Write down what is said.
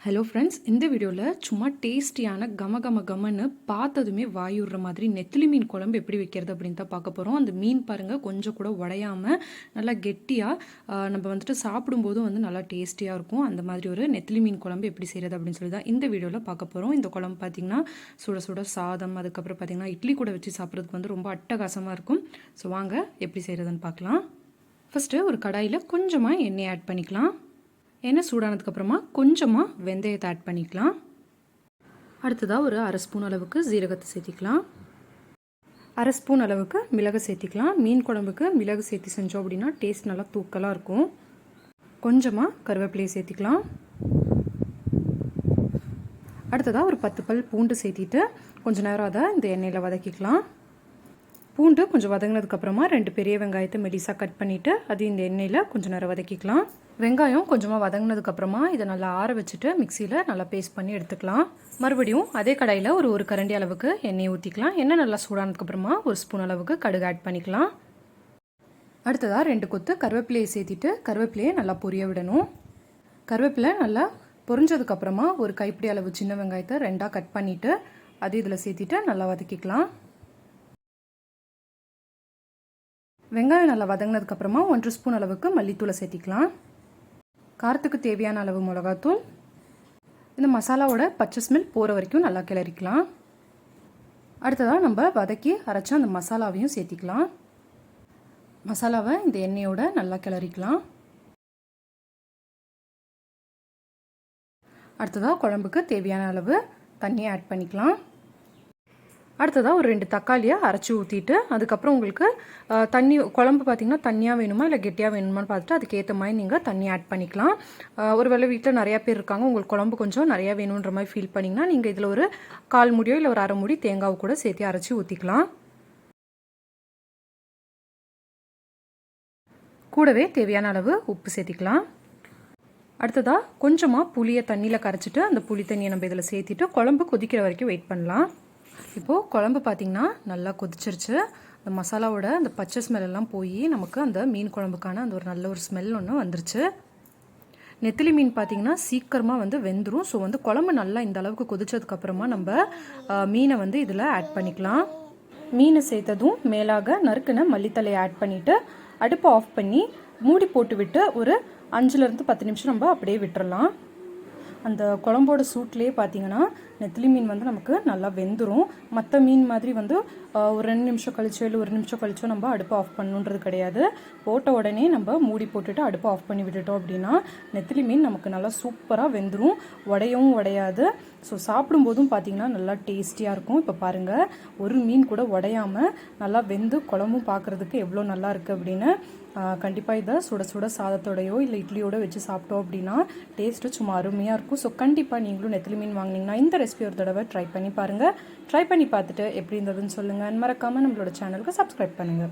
Hello friends இந்த வீடியோவில் சும்மா டேஸ்டியான கம கம கமன்னு பார்த்ததுமே வாயுடுற மாதிரி நெத்திலி மீன் குழம்பு எப்படி வைக்கிறது அப்படின்னு தான் பார்க்க போகிறோம் அந்த மீன் பாருங்கள் கொஞ்சம் கூட உடையாமல் நல்லா கெட்டியாக நம்ம வந்துட்டு சாப்பிடும்போதும் வந்து நல்லா டேஸ்டியாக இருக்கும். அந்த மாதிரி ஒரு நெத்திலி மீன் குழம்பு எப்படி செய்கிறது அப்படின்னு சொல்லி தான் இந்த வீடியோவில் பார்க்க போகிறோம் இந்த குழம்பு பார்த்திங்கன்னா சுட சுட சாதம் அதுக்கப்புறம் பார்த்திங்கன்னா இட்லி கூட வச்சு சாப்பிட்றதுக்கு வந்து ரொம்ப அட்டகாசமாக இருக்கும். ஸோ வாங்க எப்படி செய்கிறதுன்னு பார்க்கலாம். ஃபஸ்ட்டு ஒரு கடாயில் கொஞ்சமாக எண்ணெய் ஆட் பண்ணிக்கலாம். எண்ணெய் சூடானதுக்கப்புறமா கொஞ்சமாக வெந்தயத்தை ஆட் பண்ணிக்கலாம். அடுத்ததாக ஒரு அரை ஸ்பூன் அளவுக்கு ஜீரகத்தை சேர்த்திக்கலாம். அரை ஸ்பூன் அளவுக்கு மிளகு சேர்த்திக்கலாம். மீன் குழம்புக்கு மிளகு சேர்த்தி செஞ்சோம் அப்படின்னா டேஸ்ட் நல்லா தூக்கலாக இருக்கும். கொஞ்சமாக கருவேப்பிலையை சேர்த்திக்கலாம். அடுத்ததாக ஒரு பத்து பல் பூண்டு சேர்த்திட்டு கொஞ்சம் நேரம் அதை இந்த எண்ணெயில் வதக்கிக்கலாம். பூண்டு கொஞ்சம் வதங்கினதுக்கப்புறமா ரெண்டு பெரிய வெங்காயத்தை மெலிசாக கட் பண்ணிவிட்டு அது இந்த எண்ணெயில் கொஞ்சம் நேரம் வதக்கிக்கலாம். வெங்காயம் கொஞ்சமாக வதங்கினதுக்கப்புறமா இதை நல்லா ஆற வச்சுட்டு மிக்சியில் நல்லா பேஸ்ட் பண்ணி எடுத்துக்கலாம். மறுபடியும் அதே கடாயில் ஒரு ஒரு கரண்டி அளவுக்கு எண்ணெய் ஊற்றிக்கலாம் எண்ணெய் நல்லா சூடானதுக்கப்புறமா ஒரு ஸ்பூன் அளவுக்கு கடுகு ஆட் பண்ணிக்கலாம். அடுத்ததாக ரெண்டு கொத்து கருவேப்பிலையை சேர்த்திட்டு கருவேப்பிலையை நல்லா பொரிய விடணும். கருவேப்பிலை நல்லா பொரிஞ்சதுக்கப்புறமா ஒரு கைப்பிடி அளவு சின்ன வெங்காயத்தை ரெண்டாக கட் பண்ணிவிட்டு அது இதில் சேர்த்திட்டு நல்லா வதக்கிக்கலாம். வெங்காயம் நல்லா வதங்கினதுக்கப்புறமா ஒன்று ஸ்பூன் அளவுக்கு மல்லித்தூளை சேர்த்திக்கலாம். காரத்துக்கு தேவையான அளவு மிளகாத்தூள். இந்த மசாலாவோட பச்சை ஸ்மெல் போகிற வரைக்கும் நல்லா கிளறிக்கலாம். அடுத்ததாக நம்ம வதக்கி அரைச்ச அந்த மசாலாவையும் சேர்த்திக்கலாம். மசாலாவை இந்த எண்ணெயோட நல்லா கிளறிக்கலாம். அடுத்ததாக குழம்புக்கு தேவையான அளவு தண்ணியை ஆட் பண்ணிக்கலாம். அடுத்ததாக ஒரு ரெண்டு தக்காளியை அரைச்சி ஊற்றிட்டு அதுக்கப்புறம் உங்களுக்கு தண்ணி குழம்பு பார்த்திங்கன்னா தண்ணியாக வேணுமா இல்லை கெட்டியாக வேணுமான்னு பார்த்துட்டு அதுக்கேற்ற மாதிரி நீங்கள் தண்ணி ஆட் பண்ணிக்கலாம். ஒரு வேளை வீட்டில் நிறையா பேர் இருக்காங்க உங்களுக்கு குழம்பு கொஞ்சம் நிறையா வேணுன்ற மாதிரி ஃபீல் பண்ணிங்கன்னா நீங்கள் இதில் ஒரு கால் முடியோ இல்லை ஒரு அரை முடி தேங்காவை கூட சேர்த்து அரைச்சி ஊற்றிக்கலாம் கூடவே தேவையான அளவு உப்பு சேர்த்திக்கலாம். அடுத்ததாக கொஞ்சமாக புளியை தண்ணியில் கரைச்சிட்டு அந்த புளி தண்ணியை நம்ம இதில் சேர்த்திட்டு குழம்பு கொதிக்கிற வரைக்கும் வெயிட் பண்ணலாம். இப்போது குழம்பு பார்த்திங்கன்னா நல்லா கொதிச்சிருச்சு. அந்த மசாலாவோட அந்த பச்சை ஸ்மெல்லாம் போய் நமக்கு அந்த மீன் குழம்புக்கான அந்த ஒரு நல்ல ஒரு ஸ்மெல் ஒன்று வந்துருச்சு. நெத்திலி மீன் பார்த்திங்கன்னா சீக்கிரமாக வந்து வெந்துடும் ஸோ வந்து குழம்பு நல்லா இந்த அளவுக்கு கொதிச்சதுக்கப்புறமா நம்ம மீனை வந்து இதில் ஆட் பண்ணிக்கலாம். மீனை சேர்த்ததும் மேலாக நறுக்குன மல்லித்தலையை ஆட் பண்ணிவிட்டு அடுப்பை ஆஃப் பண்ணி மூடி போட்டு விட்டு ஒரு அஞ்சுலேருந்து பத்து நிமிஷம் நம்ம அப்படியே விட்டுறலாம். அந்த குழம்போட சூட்லேயே பார்த்தீங்கன்னா நெத்திலி மீன் வந்து நமக்கு நல்லா வெந்துடும் மற்ற மீன் மாதிரி வந்து ஒரு ரெண்டு நிமிஷம் கழிச்சோ இல்லை ஒரு நிமிஷம் கழிச்சோ நம்ம அடுப்பை ஆஃப் பண்ணுன்றது கிடையாது. போட்ட உடனே நம்ம மூடி போட்டுட்டு அடுப்பை ஆஃப் பண்ணி விட்டுட்டோம் அப்படின்னா நெத்திலி மீன் நமக்கு நல்லா சூப்பராக வெந்துடும் உடையவும் உடையாது. ஸோ சாப்பிடும்போதும் பார்த்தீங்கன்னா நல்லா டேஸ்டியாக இருக்கும். இப்போ பாருங்கள் ஒரு மீன் கூட உடையாமல் நல்லா வெந்து குழம்பும் பார்க்குறதுக்கு எவ்வளோ நல்லா இருக்குது அப்படின்னு கண்டிப்பாக இதை சுட சுட சாதத்தோடையோ இல்லை இட்லியோட வச்சு சாப்பிட்டோம் அப்படின்னா டேஸ்ட்டு சும்மா அருமையாக இருக்கும். ஸோ கண்டிப்பாக நீங்களும் நெத்திலி மீன் வாங்கினீங்கன்னா இந்த ரெசிபி ஒரு தடவை ட்ரை பண்ணி பாருங்கள் ட்ரை பண்ணி பார்த்துட்டு எப்படி இருந்ததுன்னு சொல்லுங்கள் மறக்காமல் நம்மளோட சேனலுக்கு சப்ஸ்கிரைப் பண்ணுங்கள்